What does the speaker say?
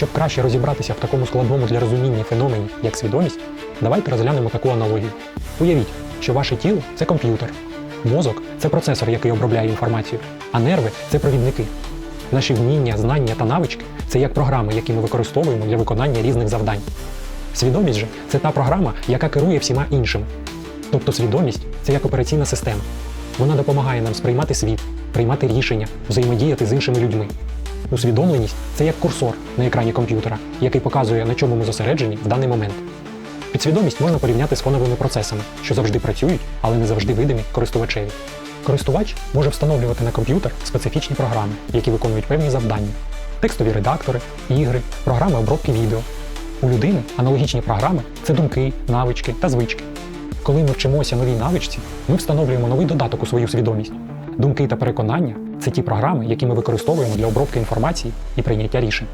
Щоб краще розібратися в такому складному для розуміння феномені, як свідомість, давайте розглянемо таку аналогію. Уявіть, що ваше тіло це комп'ютер, мозок це процесор, який обробляє інформацію, а нерви це провідники. Наші вміння, знання та навички це як програми, які ми використовуємо для виконання різних завдань. Свідомість же це та програма, яка керує всіма іншими. Тобто свідомість це як операційна система. Вона допомагає нам сприймати світ, приймати рішення, взаємодіяти з іншими людьми. Усвідомленість це як курсор на екрані комп'ютера, який показує, на чому ми зосереджені в даний момент. Підсвідомість можна порівняти з фоновими процесами, що завжди працюють, але не завжди видимі користувачеві. Користувач може встановлювати на комп'ютер специфічні програми, які виконують певні завдання: текстові редактори, ігри, програми обробки відео. У людини аналогічні програми це думки, навички та звички. Коли ми вчимося новій навичці, ми встановлюємо новий додаток у свою свідомість. Думки та переконання це ті програми, які ми використовуємо для обробки інформації і прийняття рішень.